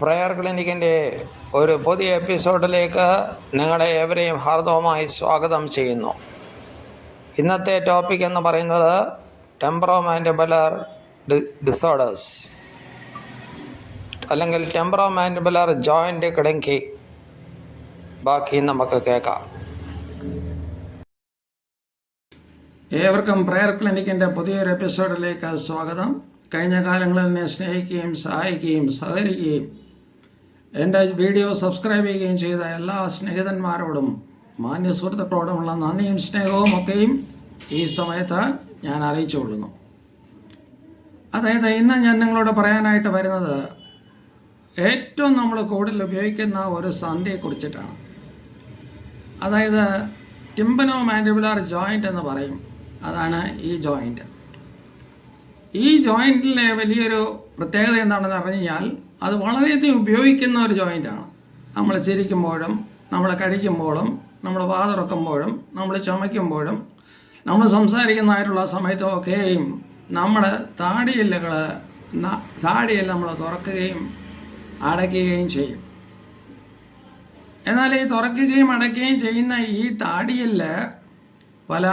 Prayer ക്ലിനിക്കിന്റെ ഒരു പുതിയ എപ്പിസോഡിലേക്ക് നിങ്ങളെ ഏവരെയും ഹാർദവമായി സ്വാഗതം ചെയ്യുന്നു. ഇന്നത്തെ ടോപ്പിക് എന്ന് പറയുന്നത് ടെമ്പറോമാൻഡിബുലർ ഡിസോർഡേഴ്സ്. അല്ലെങ്കിൽ ടെമ്പറോമാൻഡിബുലർ ജോയിന്റ് കിടങ്കി. ബാക്കി നമുക്ക് കേൾക്കാം. ഏവർക്കും പ്രയർ ക്ലിനിക്കിന്റെ പുതിയൊരു എപ്പിസോഡിലേക്ക് സ്വാഗതം. കഴിഞ്ഞ കാലങ്ങളിൽ എന്നെ സ്നേഹിക്കുകയും സഹായിക്കുകയും സഹകരിക്കുകയും എന്റെ വീഡിയോ സബ്സ്ക്രൈബ് ചെയ്യുകയും ചെയ്ത എല്ലാ സ്നേഹിതന്മാരോടും മാന്യ സുഹൃത്തുക്കളോടുമുള്ള നന്ദിയും സ്നേഹവും ഒക്കെയും ഈ സമയത്ത് ഞാൻ അറിയിച്ചു അറിയിച്ചുകൊള്ളുന്നു അതായത് ഇന്ന് ഞാൻ നിങ്ങളോട് പറയാനായിട്ട് വരുന്നത് ഏറ്റവും നമ്മൾ കൂടുതൽ ഉപയോഗിക്കുന്ന ഒരു സന്ധിയെക്കുറിച്ചിട്ടാണ് അതായത് ടിമ്പനോ മാൻഡിബുലാർ ജോയിന്റ് എന്ന് പറയും. അതാണ് ഈ ജോയിന്റ്. ഈ ജോയിന്റിലെ വലിയൊരു പ്രത്യേകത എന്താണെന്ന് പറഞ്ഞു കഴിഞ്ഞാൽ അത് വളരെയധികം ഉപയോഗിക്കുന്ന ഒരു ജോയിന്റാണ് നമ്മൾ ചിരിക്കുമ്പോഴും നമ്മൾ കഴിക്കുമ്പോഴും നമ്മൾ വാതിറക്കുമ്പോഴും നമ്മൾ ചുമയ്ക്കുമ്പോഴും നമ്മൾ സംസാരിക്കുന്നതായിട്ടുള്ള സമയത്തൊക്കെയും നമ്മുടെ താടിയെല്ലുകൾ താടിയെല്ലാം നമ്മൾ തുറക്കുകയും അടയ്ക്കുകയും ചെയ്യും. എന്നാൽ ഈ തുറക്കുകയും അടയ്ക്കുകയും ചെയ്യുന്ന ഈ താടിയിൽ പല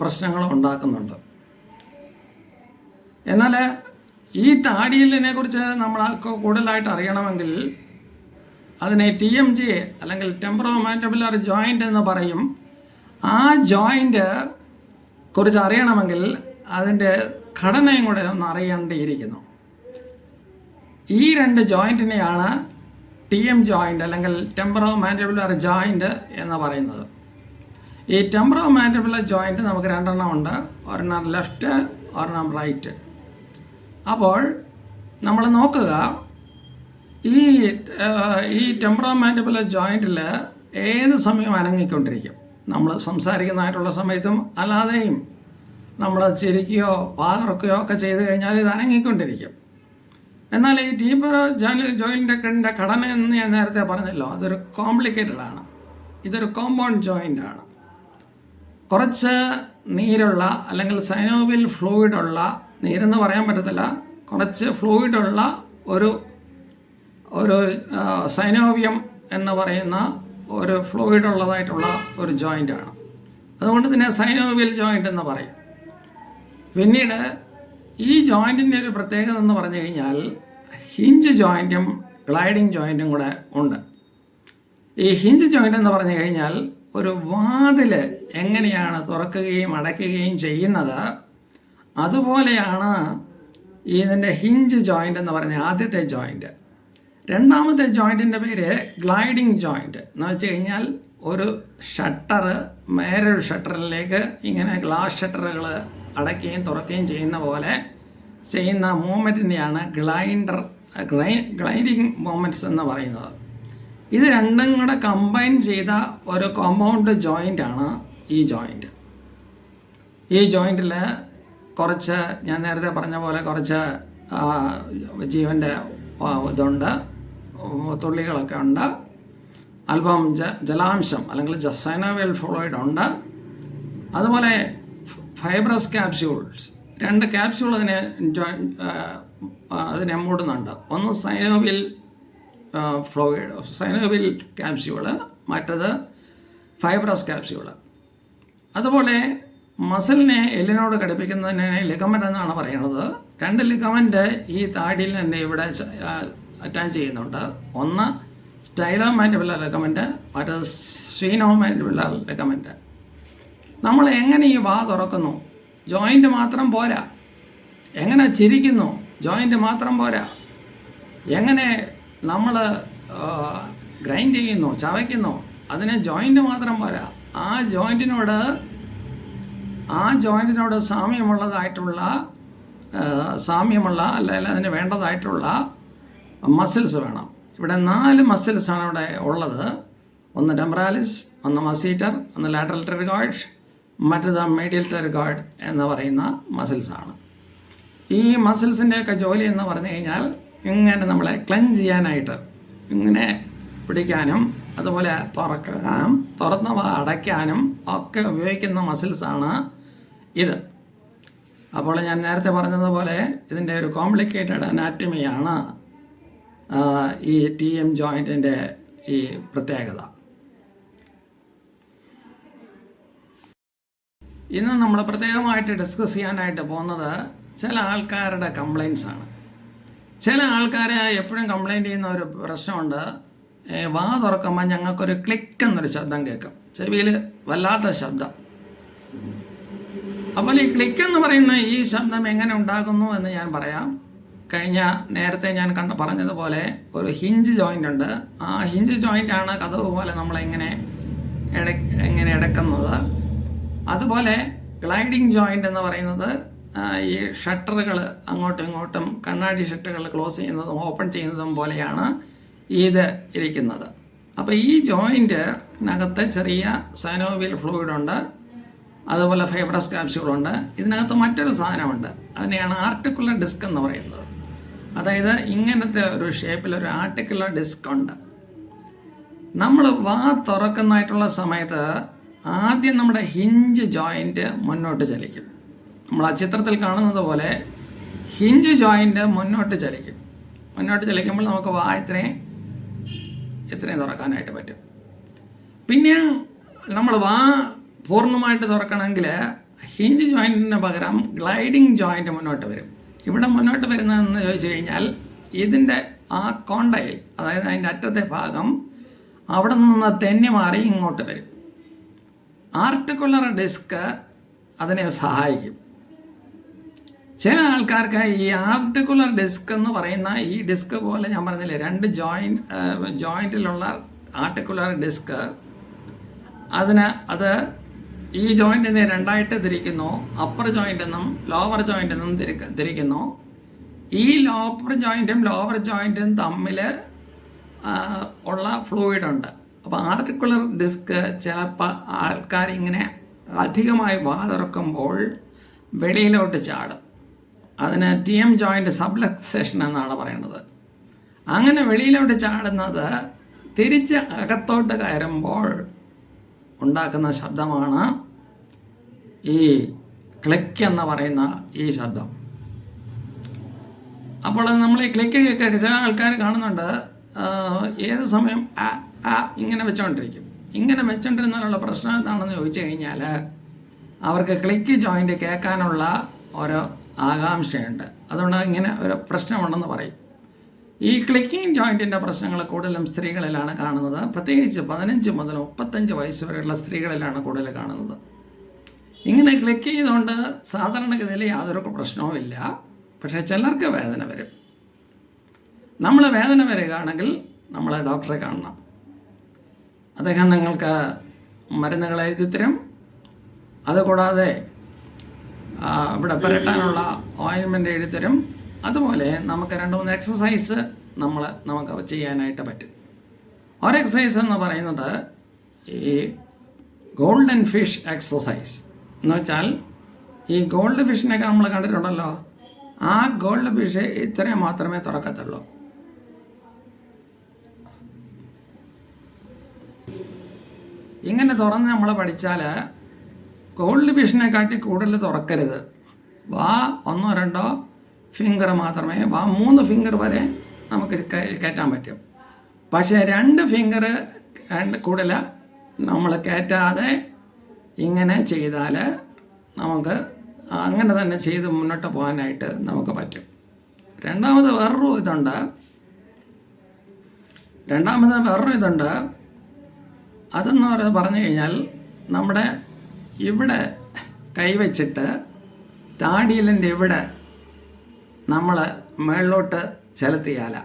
പ്രശ്നങ്ങളും ഉണ്ടാക്കുന്നുണ്ട്. എന്നാൽ ഈ താടിയിലിനെ കുറിച്ച് നമ്മൾ കൂടുതലായിട്ട് അറിയണമെങ്കിൽ അതിനെ ടി എം ജി അല്ലെങ്കിൽ ടെമ്പറോ മാൻഡബുലർ ജോയിന്റ് എന്ന് പറയും. ആ ജോയിന്റ് കുറിച്ച് അറിയണമെങ്കിൽ അതിന്റെ ഘടനയും കൂടെ ഒന്ന് അറിയേണ്ടിയിരിക്കുന്നു. ഈ രണ്ട് ജോയിന്റിനെയാണ് ടി എം ജോയിന്റ് അല്ലെങ്കിൽ ടെമ്പറോ മാൻഡബുലർ ജോയിന്റ് എന്ന് പറയുന്നത്. ഈ ടെമ്പറോ മാൻഡബുലർ ജോയിന്റ് നമുക്ക് രണ്ടെണ്ണം ഉണ്ട്. ഒരെണ്ണം ലെഫ്റ്റ് ഒരെണ്ണം റൈറ്റ് അപ്പോൾ നമ്മൾ നോക്കുക ഈ ഈ ടെമ്പറോ മാൻഡബുലർ ജോയിന്റിൽ ഏത് സമയം അനങ്ങിക്കൊണ്ടിരിക്കും? നമ്മൾ സംസാരിക്കുന്നതായിട്ടുള്ള സമയത്തും അല്ലാതെയും നമ്മൾ ചിരിക്കുകയോ പാറക്കുകയോ ഒക്കെ ചെയ്ത് കഴിഞ്ഞാൽ ഇത് അനങ്ങിക്കൊണ്ടിരിക്കും. എന്നാൽ ഈ ടീപ്പർ ജോയിന്റെ ഘടന എന്ന് ഞാൻ നേരത്തെ പറഞ്ഞല്ലോ അതൊരു കോംപ്ലിക്കേറ്റഡ് ആണ്. ഇതൊരു കോമ്പൗണ്ട് ജോയിന്റ് ആണ്. കുറച്ച് നീരുള്ള അല്ലെങ്കിൽ സൈനോവിൽ ഫ്ലൂയിഡ് ഉള്ള നീരെന്ന് പറയാൻ പറ്റത്തില്ല. കുറച്ച് ഫ്ലൂയിഡുള്ള ഒരു ഒരു സൈനോവിയം എന്ന് പറയുന്ന ഒരു ഫ്ലൂയിഡ് ഉള്ളതായിട്ടുള്ള ഒരു ജോയിന്റാണ് അതുകൊണ്ട് തന്നെ സൈനോവിയൽ ജോയിന്റ് എന്ന് പറയും. പിന്നീട് ഈ ജോയിന്റിന്റെ ഒരു പ്രത്യേകത എന്ന് പറഞ്ഞു കഴിഞ്ഞാൽ ഹിഞ്ച് ജോയിന്റും ഗ്ലൈഡിങ് ജോയിന്റും കൂടെ ഉണ്ട്. ഈ ഹിഞ്ച് ജോയിന്റ് എന്ന് പറഞ്ഞു കഴിഞ്ഞാൽ ഒരു വാതിൽ എങ്ങനെയാണ് തുറക്കുകയും അടയ്ക്കുകയും ചെയ്യുന്നത് അതുപോലെയാണ് ഇതിന്റെ ഹിഞ്ച് ജോയിന്റ് എന്ന് പറഞ്ഞ ആദ്യത്തെ ജോയിന്റ്. രണ്ടാമത്തെ ജോയിന്റിന്റെ പേര് ഗ്ലൈഡിങ് ജോയിന്റ്. എന്ന് വെച്ച് കഴിഞ്ഞാൽ ഒരു ഷട്ടർ വേറൊരു ഷട്ടറിലേക്ക് ഇങ്ങനെ ഗ്ലാസ് ഷട്ടറുകൾ അടയ്ക്കുകയും തുറക്കുകയും ചെയ്യുന്ന പോലെ ചെയ്യുന്ന മൂവ്മെന്റിനെയാണ് ഗ്ലൈൻഡർ ഗ്ലൈ ഗ്ലൈഡിങ് മൂവ്മെന്റ്സ് എന്ന് പറയുന്നത്. ഇത് രണ്ടും കൂടെ കമ്പൈൻ ചെയ്ത ഒരു കോമ്പൗണ്ട് ജോയിന്റാണ് ഈ ജോയിന്റ്. ഈ ജോയിന്റിൽ കുറച്ച് ഞാൻ നേരത്തെ പറഞ്ഞ പോലെ കുറച്ച് ജീവന്റെ ഇതുണ്ട്. തുള്ളികളൊക്കെ ഉണ്ട്. അല്പം ജ ജലാംശം അല്ലെങ്കിൽ സൈനോവിയൽ ഫ്ലോയിഡ് ഉണ്ട്. അതുപോലെ ഫൈബ്രസ് ക്യാപ്സ്യൂൾസ്. രണ്ട് ക്യാപ്സ്യൂൾ അതിനെ അതിനെ മൂടുന്നുണ്ട്. ഒന്ന് സൈനോവിൽ ഫ്ലോയിഡ് സൈനോവിൽ ക്യാപ്സ്യൂൾ മറ്റത് ഫൈബ്രസ് ക്യാപ്സ്യൂൾ. അതുപോലെ മസിലിനെ എല്ലിനോട് ഘടിപ്പിക്കുന്നതിനെ ലിഗമെന്റ് എന്നാണ് പറയുന്നത്. രണ്ട് ലിഗമെന്റ് ഈ താടിയിൽ തന്നെ ഇവിടെ അറ്റാച്ച് ചെയ്യുന്നുണ്ട്. ഒന്ന് സ്റ്റൈലോ മാൻഡിബുലർ ലിഗമെന്റ് മറ്റത് സ്വീനോ മാൻഡിബുലർ ലിഗമെന്റ് നമ്മൾ എങ്ങനെ ഈ വാ തുറക്കുന്നു? ജോയിന്റ് മാത്രം പോരാ. എങ്ങനെ ചിരിക്കുന്നു? ജോയിന്റ് മാത്രം പോരാ. എങ്ങനെ നമ്മൾ ഗ്രൈൻഡ് ചെയ്യുന്നു ചവയ്ക്കുന്നു? അതിന് ജോയിന്റ് മാത്രം പോരാ. ആ ജോയിന്റിനോട് ആ ജോയിന്റിനോട് സാമ്യമുള്ളതായിട്ടുള്ള സാമ്യമുള്ള അല്ലെങ്കിൽ അതിന് വേണ്ടതായിട്ടുള്ള മസിൽസ് വേണം. ഇവിടെ നാല് മസിൽസാണ് ഇവിടെ ഉള്ളത്. ഒന്ന് ടെമ്പറാലിസ് ഒന്ന് മസീറ്റർ ഒന്ന് ലാറ്ററൽ ടെറിഗോയ്ഡ് മറ്റത് മീഡിയൽ ടെറിഗോയ്ഡ് എന്ന് പറയുന്ന മസിൽസാണ് ഈ മസിൽസിന്റെയൊക്കെ ജോലി എന്ന് പറഞ്ഞു കഴിഞ്ഞാൽ ഇങ്ങനെ നമ്മളെ ക്ലഞ്ച് ചെയ്യാനായിട്ട് ഇങ്ങനെ പിടിക്കാനും അതുപോലെ തുറക്കാനും തുറന്നവ അടയ്ക്കാനും ഒക്കെ ഉപയോഗിക്കുന്ന മസിൽസാണ് ഇത്. അപ്പോൾ ഞാൻ നേരത്തെ പറഞ്ഞതുപോലെ ഇതിന്റെ ഒരു കോംപ്ലിക്കേറ്റഡ് അനാറ്റമിയാണ് ഈ ടി എം ജോയിന്റിന്റെ ഈ പ്രത്യേകത. ഇന്ന് നമ്മൾ പ്രത്യേകമായിട്ട് ഡിസ്കസ് ചെയ്യാനായിട്ട് പോകുന്നത് ചില ആൾക്കാരുടെ കംപ്ലൈൻസ് ആണ്. ചില ആൾക്കാരെ എപ്പോഴും കംപ്ലൈന്റ് ചെയ്യുന്ന ഒരു പ്രശ്നമുണ്ട്. വാ തുറക്കുമ്പോൾ ഞങ്ങൾക്കൊരു ക്ലിക്ക് എന്നൊരു ശബ്ദം കേൾക്കാം. ചെവിയിൽ വല്ലാത്ത ശബ്ദം. അപ്പോൾ ഈ ക്ലിക്ക് എന്ന് പറയുന്ന ഈ ശബ്ദം എങ്ങനെ ഉണ്ടാകുന്നു എന്ന് ഞാൻ പറയാം. കഴിഞ്ഞ നേരത്തെ ഞാൻ കണ്ട പറഞ്ഞതുപോലെ ഒരു ഹിഞ്ച് ജോയിന്റ് ഉണ്ട്. ആ ഹിഞ്ച് ജോയിന്റ് ആണ് കഥവ് പോലെ നമ്മളെങ്ങനെ ഇട എങ്ങനെ ഇടക്കുന്നത് അതുപോലെ ഗ്ലൈഡിങ് ജോയിന്റ് എന്ന് പറയുന്നത് ഈ ഷട്ടറുകൾ അങ്ങോട്ടും ഇങ്ങോട്ടും കണ്ണാടി ഷട്ടറുകൾ ക്ലോസ് ചെയ്യുന്നതും ഓപ്പൺ ചെയ്യുന്നതും പോലെയാണ്. ഇത് ഇരിക്കുന്നത്. അപ്പോൾ ഈ ജോയിന്റിനകത്ത് ചെറിയ സൈനോവിയൽ ഫ്ലൂയിഡ് ഉണ്ട്. അതുപോലെ ഫൈബ്രസ് കാപ്സ്യൂളുണ്ട് ഇതിനകത്ത് മറ്റൊരു സാധനമുണ്ട്. അതിനെയാണ് ആർട്ടിക്കുലർ ഡിസ്ക് എന്ന് പറയുന്നത്. അതായത് ഇങ്ങനത്തെ ഒരു ഷേപ്പിൽ ഒരു ആർട്ടിക്കുലർ ഡിസ്ക് ഉണ്ട്. നമ്മൾ വാ തുറക്കുന്നതായിട്ടുള്ള സമയത്ത് ആദ്യം നമ്മുടെ ഹിഞ്ച് ജോയിന്റ് മുന്നോട്ട് ചലിക്കും. നമ്മൾ ആ ചിത്രത്തിൽ കാണുന്നത് പോലെ ഹിഞ്ച് ജോയിന്റ് മുന്നോട്ട് ചലിക്കും. മുന്നോട്ട് ചലിക്കുമ്പോൾ നമുക്ക് വാ ഇത്രയും ഇത്രയും തുറക്കാനായിട്ട് പറ്റും. പിന്നെ നമ്മൾ വാ പൂർണമായിട്ട് തുറക്കണമെങ്കിൽ ഹിഞ്ച് ജോയിന്റിന് പകരം ഗ്ലൈഡിങ് ജോയിന്റ് മുന്നോട്ട് വരും. ഇവിടെ മുന്നോട്ട് വരുന്നതെന്ന് ചോദിച്ചു കഴിഞ്ഞാൽ ഇതിന്റെ ആ കോണ്ടയിൽ അതായത് അതിന്റെ അറ്റത്തെ ഭാഗം അവിടെ നിന്ന് തെന്നി മാറി ഇങ്ങോട്ട് വരും. ആർട്ടിക്കുലർ ഡിസ്ക് അതിനെ സഹായിക്കും. ചില ആൾക്കാർക്ക് ഈ ആർട്ടിക്കുലർ ഡിസ്ക് എന്ന് പറയുന്ന ഈ ഡിസ്ക് പോലെ ഞാൻ പറഞ്ഞില്ലേ രണ്ട് ജോയിന്റ് ജോയിന്റിലുള്ള ആർട്ടിക്കുലർ ഡിസ്ക് അതിന് അത് ഈ ജോയിന്റിനെ രണ്ടായിട്ട് തിരിക്കുന്നു അപ്പർ ജോയിന്റ് എന്നും ലോവർ ജോയിന്റ് എന്നും തിരിക്ക തിരിക്കുന്നു. ഈ ലോപ്പർ ജോയിന്റും ലോവർ ജോയിന്റും തമ്മിൽ ഉള്ള ഫ്ലൂയിഡ് ഉണ്ട്. അപ്പോൾ ആർട്ടിക്കുലർ ഡിസ്ക് ചിലപ്പോൾ ആൾക്കാർ ഇങ്ങനെ അധികമായി വാതിറക്കുമ്പോൾ വെളിയിലോട്ട് ചാടും. അതിന് ടി എം ജോയിന്റ് സബ്ലക്സേഷൻ എന്നാണ് പറയുന്നത്. അങ്ങനെ വെളിയിലോട്ട് ചാടുന്നത് തിരിച്ച് അകത്തോട്ട് കയറുമ്പോൾ ഉണ്ടാക്കുന്ന ശബ്ദമാണ് ഈ ക്ലിക്ക് എന്ന് പറയുന്ന ഈ ശബ്ദം. അപ്പോൾ നമ്മൾ ഈ ക്ലിക്ക് കേൾക്കുക ചില ആൾക്കാർ കാണുന്നുണ്ട്. ഏത് സമയം ആ ഇങ്ങനെ വെച്ചുകൊണ്ടിരിക്കും ഇങ്ങനെ വെച്ചുകൊണ്ടിരുന്നാലുള്ള പ്രശ്നം എന്താണെന്ന് ചോദിച്ചു കഴിഞ്ഞാൽ അവർക്ക് ക്ലിക്ക് ജോയിന്റ് കേൾക്കാനുള്ള ഓരോ ആകാംക്ഷയുണ്ട്. അതുകൊണ്ട് ഇങ്ങനെ ഒരു പ്രശ്നമുണ്ടെന്ന് പറയും. ഈ ക്ലിക്കിംഗ് ജോയിന്റിന്റെ പ്രശ്നങ്ങൾ കൂടുതലും സ്ത്രീകളിലാണ് കാണുന്നത്. പ്രത്യേകിച്ച് പതിനഞ്ച് മുതൽ മുപ്പത്തഞ്ച് വയസ്സ് വരെയുള്ള സ്ത്രീകളിലാണ് കൂടുതൽ കാണുന്നത്. ഇങ്ങനെ ക്ലിക്ക് ചെയ്തുകൊണ്ട് സാധാരണഗതിയിൽ യാതൊരു പ്രശ്നവുമില്ല പക്ഷേ ചിലർക്ക് വേദന വരും. നമ്മൾ വേദന വരികയാണെങ്കിൽ നമ്മൾ ഡോക്ടറെ കാണണം. അദ്ദേഹം നിങ്ങൾക്ക് മരുന്നുകൾ എഴുതി അതുകൂടാതെ ഇവിടെ പുരട്ടാനുള്ള ഓയിൻമെന്റ് എഴുതരും അതുപോലെ നമുക്ക് രണ്ട് മൂന്ന് എക്സസൈസ് നമ്മൾ നമുക്ക് ചെയ്യാനായിട്ട് പറ്റും. ഒരു എക്സസൈസ് എന്ന് പറയുന്നത് ഈ ഗോൾഡൻ ഫിഷ് എക്സസൈസ് എന്ന് വെച്ചാൽ ഈ ഗോൾഡ് ഫിഷിനൊക്കെ നമ്മൾ കണ്ടിട്ടുണ്ടല്ലോ. ആ ഗോൾഡ് ഫിഷ് ഇത്രയും മാത്രമേ തുറക്കത്തുള്ളൂ. ഇങ്ങനെ തുറന്ന് നമ്മൾ പഠിച്ചാൽ ഫിഷിനെ കാട്ടി കൂടുതൽ തുറക്കരുത്. വാ ഒന്നോ രണ്ടോ ഫിംഗർ മാത്രമേ വാ മൂന്ന് ഫിംഗർ വരെ നമുക്ക് കയ- കയറ്റാൻ പറ്റും. പക്ഷേ രണ്ട് ഫിംഗർ കൂടുതൽ നമ്മൾ കയറ്റാതെ ഇങ്ങനെ ചെയ്താൽ നമുക്ക് അങ്ങനെ തന്നെ ചെയ്ത് മുന്നോട്ട് പോകാനായിട്ട് നമുക്ക് പറ്റും. രണ്ടാമത് വേറൊരു ഇതുണ്ട്. രണ്ടാമത് വേറൊരു ഇതുണ്ട്. അതെന്ന് പറഞ്ഞു കഴിഞ്ഞാൽ നമ്മുടെ ഇവിടെ കൈവച്ചിട്ട് താടിയിലിന്റെ ഇവിടെ നമ്മൾ മേളിലോട്ട് ചെലുത്തിയാല.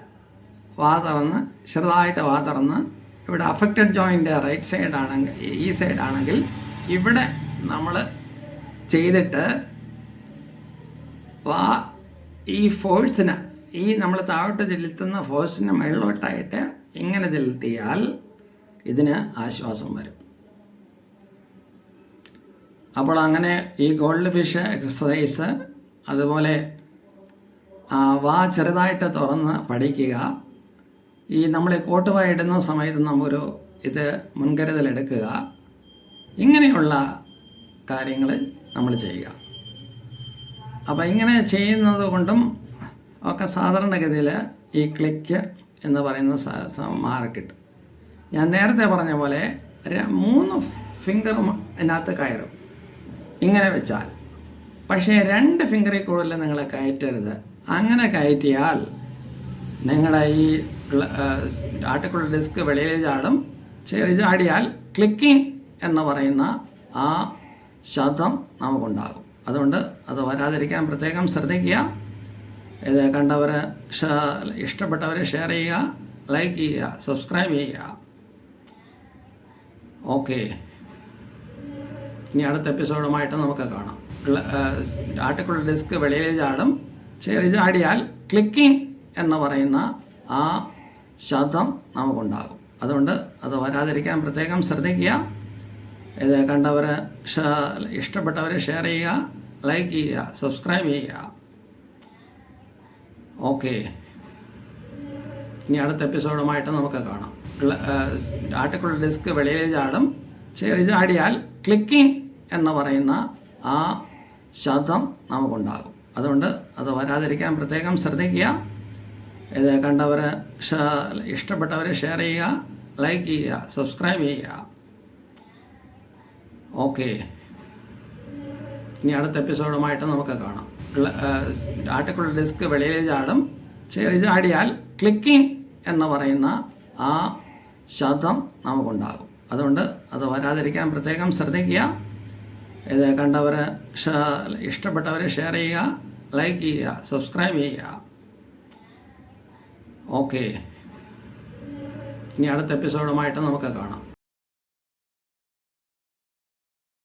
വാ തുറന്ന് ചെറുതായിട്ട് വാ തുറന്ന്. ഇവിടെ അഫക്റ്റഡ് ജോയിന്റെ റൈറ്റ് സൈഡ് ആണെങ്കിൽ ഈ സൈഡ് ആണെങ്കിൽ ഇവിടെ നമ്മൾ ചെയ്തിട്ട് വാ ഈ ഫോഴ്സിന് ഈ നമ്മൾ താഴോട്ട് ചെലുത്തുന്ന ഫോഴ്സിന് മുകളിലോട്ടായിട്ട് ഇങ്ങനെ ചെലുത്തിയാൽ ഇതിന് ആശ്വാസം വരും. അപ്പോൾ അങ്ങനെ ഈ ഗോൾഡ് ഫിഷ് എക്സസൈസ് അതുപോലെ വാ ചെറുതായിട്ട് തുറന്ന് പഠിക്കുക. ഈ നമ്മൾ കോട്ടുവാ ഇടുന്ന സമയത്ത് നമ്മൊരു ഇത് മുൻകരുതലെടുക്കുക. ഇങ്ങനെയുള്ള കാര്യങ്ങൾ നമ്മൾ ചെയ്യുക. അപ്പോൾ ഇങ്ങനെ ചെയ്യുന്നത് കൊണ്ടും ഒക്കെ സാധാരണഗതിയിൽ ഈ ക്ലിക്ക് എന്ന് പറയുന്ന സ- സ- മാർക്ക് കിട്ടും. ഞാൻ നേരത്തെ പറഞ്ഞ പോലെ മൂന്ന് ഫിംഗർ അതിനകത്ത് കയറും. ഇങ്ങനെ വെച്ചാൽ. പക്ഷേ രണ്ട് ഫിംഗറിൽ കൂടുതൽ നിങ്ങൾ കയറ്റരുത്. അങ്ങനെ കയറ്റിയാൽ നിങ്ങളുടെ ഈ ആർട്ടിക്കുള്ള ഡിസ്ക് വെളിയിൽ ചാടും. ചെടി ചാടിയാൽ ക്ലിക്കിംഗ് എന്ന് പറയുന്ന ആ ശബ്ദം നമുക്കുണ്ടാകും. അതുകൊണ്ട് അത് വരാതിരിക്കാൻ പ്രത്യേകം ശ്രദ്ധിക്കുക. ഇത് കണ്ടവർ ഇഷ്ടപ്പെട്ടവർ ഷെയർ ചെയ്യുക ലൈക്ക് ചെയ്യുക സബ്സ്ക്രൈബ് ചെയ്യുക. ഓക്കെ ഇനി അടുത്ത എപ്പിസോഡുമായിട്ട് നമുക്ക് കാണാം. ആർട്ടിക്കിൾ ഡിസ്ക് വെളിയിൽ ചാടും. ചെടി ചാടിയാൽ ക്ലിക്കിംഗ് എന്ന് പറയുന്ന ആ ശബ്ദം നമുക്കുണ്ടാകും. അതുകൊണ്ട് അത് വരാതിരിക്കാൻ പ്രത്യേകം ശ്രദ്ധിക്കുക. ഇത് കണ്ടവർ ഇഷ്ടപ്പെട്ടവർ ഷെയർ ചെയ്യുക ലൈക്ക് ചെയ്യുക സബ്സ്ക്രൈബ് ചെയ്യുക. ഓക്കെ. ഇനി അടുത്ത എപ്പിസോഡുമായിട്ട് നമുക്ക് കാണാം. ആർട്ടിക്കിൾ ഡിസ്ക് വെളിയിൽ ചാടും. ചെടി ചാടിയാൽ ക്ലിക്കിംഗ് എന്ന് പറയുന്ന ആ ശബ്ദം നമുക്കുണ്ടാകും. അതുകൊണ്ട് അത് വരാതിരിക്കാൻ പ്രത്യേകം ശ്രദ്ധിക്കുക. ഇത് കണ്ടവർ ഇഷ്ടപ്പെട്ടവർ ഷെയർ ചെയ്യുക ലൈക്ക് ചെയ്യുക സബ്സ്ക്രൈബ് ചെയ്യുക. ഓക്കെ. ഇനി അടുത്ത എപ്പിസോഡുമായിട്ട് നമുക്ക് കാണാം. ആർട്ടിക്കുള്ള ഡിസ്ക് വെളിയിൽ ചാടും. ചെടി ചാടിയാൽ ക്ലിക്കിംഗ് എന്ന് പറയുന്ന ആ ശബ്ദം നമുക്കുണ്ടാകും. അതുകൊണ്ട് അത് വരാതിരിക്കാൻ പ്രത്യേകം ശ്രദ്ധിക്കുക. ഇത് കണ്ടവർ ഇഷ്ടപ്പെട്ടവർ ഷെയർ ചെയ്യുക ലൈക്ക് ചെയ്യുക സബ്സ്ക്രൈബ് ചെയ്യുക. ഓക്കെ ഇനി അടുത്ത എപ്പിസോഡുമായിട്ട് നമുക്ക് കാണാം.